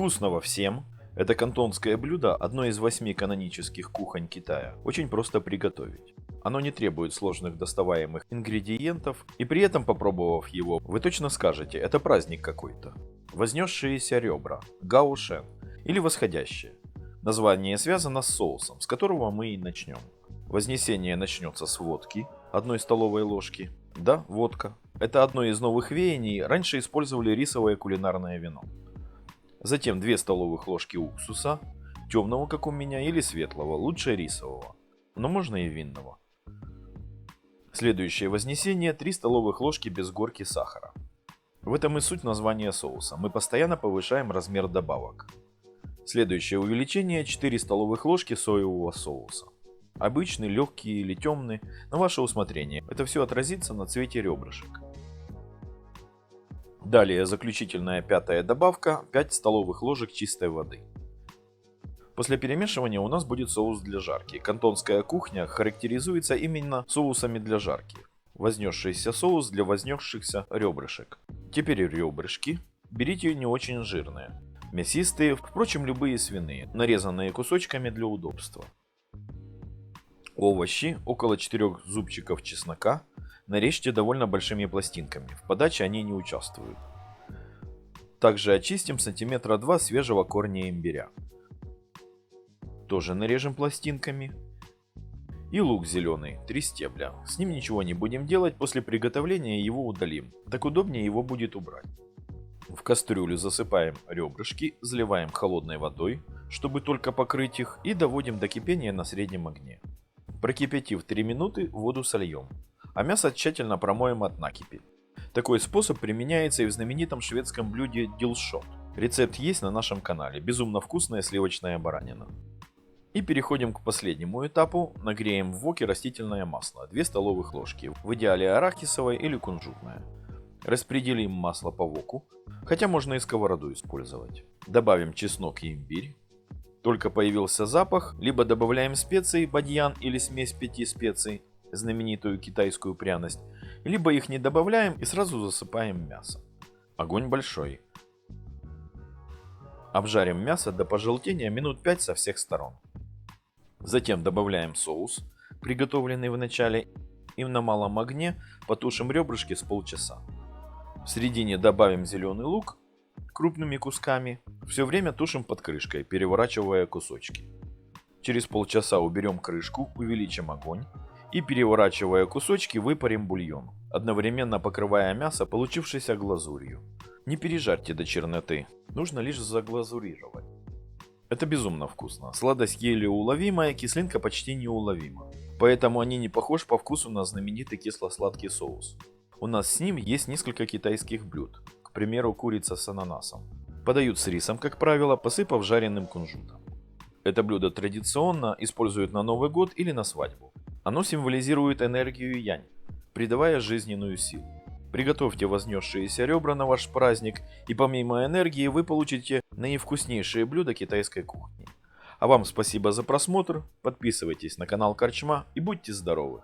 Вкусного всем! Это кантонское блюдо – одно из восьми канонических кухонь Китая. Очень просто приготовить. Оно не требует сложных доставаемых ингредиентов, и при этом, попробовав его, вы точно скажете – это праздник какой-то. Вознесшиеся ребра – гаушен или восходящие. Название связано с соусом, с которого мы и начнем. Вознесение начнется с водки, одной столовой ложки. Да, водка. Это одно из новых веяний, раньше использовали рисовое кулинарное вино. Затем 2 столовых ложки уксуса, темного, как у меня, или светлого, лучше рисового, но можно и винного. Следующее вознесение 3 столовых ложки без горки сахара. В этом и суть названия соуса. Мы постоянно повышаем размер добавок. Следующее увеличение 4 столовых ложки соевого соуса. Обычный, легкий или темный, на ваше усмотрение. Это все отразится на цвете ребрышек. Далее заключительная пятая добавка 5 столовых ложек чистой воды. После перемешивания у нас будет соус для жарки. Кантонская кухня характеризуется именно соусами для жарки. Вознесшийся соус для вознесшихся ребрышек. Теперь ребрышки. Берите не очень жирные. Мясистые, впрочем, любые свиные, нарезанные кусочками для удобства. Овощи, около 4 зубчиков чеснока, Нарежьте довольно большими пластинками, в подаче они не участвуют. Также очистим сантиметра 2 свежего корня имбиря. Тоже нарежем пластинками. И лук зеленый, 3 стебля. С ним ничего не будем делать, после приготовления его удалим. Так удобнее его будет убрать. В кастрюлю засыпаем ребрышки, заливаем холодной водой, чтобы только покрыть их, и доводим до кипения на среднем огне. Прокипятив 3 минуты, воду сольем а мясо тщательно промоем от накипи. Такой способ применяется и в знаменитом шведском блюде дилшот. Рецепт есть на нашем канале. Безумно вкусная сливочная баранина. И переходим к последнему этапу. Нагреем в воке растительное масло. 2 столовых ложки. В идеале арахисовое или кунжутное. Распределим масло по воку. Хотя можно и сковороду использовать. Добавим чеснок и имбирь. Только появился запах, либо добавляем специи, бадьян или смесь пяти специй, знаменитую китайскую пряность, либо их не добавляем и сразу засыпаем мясо. Огонь большой. Обжарим мясо до пожелтения минут 5 со всех сторон. Затем добавляем соус, приготовленный в начале, и на малом огне потушим ребрышки с полчаса. В середине добавим зеленый лук крупными кусками. Все время тушим под крышкой, переворачивая кусочки. Через полчаса уберем крышку, увеличим огонь и переворачивая кусочки выпарим бульон, одновременно покрывая мясо получившейся глазурью. Не пережарьте до черноты, нужно лишь заглазурировать. Это безумно вкусно. Сладость еле уловимая, кислинка почти неуловима. Поэтому они не похожи по вкусу на знаменитый кисло-сладкий соус. У нас с ним есть несколько китайских блюд. К примеру, курица с ананасом. Подают с рисом, как правило, посыпав жареным кунжутом. Это блюдо традиционно используют на Новый год или на свадьбу. Оно символизирует энергию янь, придавая жизненную силу. Приготовьте вознесшиеся ребра на ваш праздник, и помимо энергии вы получите наивкуснейшие блюда китайской кухни. А вам спасибо за просмотр, подписывайтесь на канал Корчма и будьте здоровы!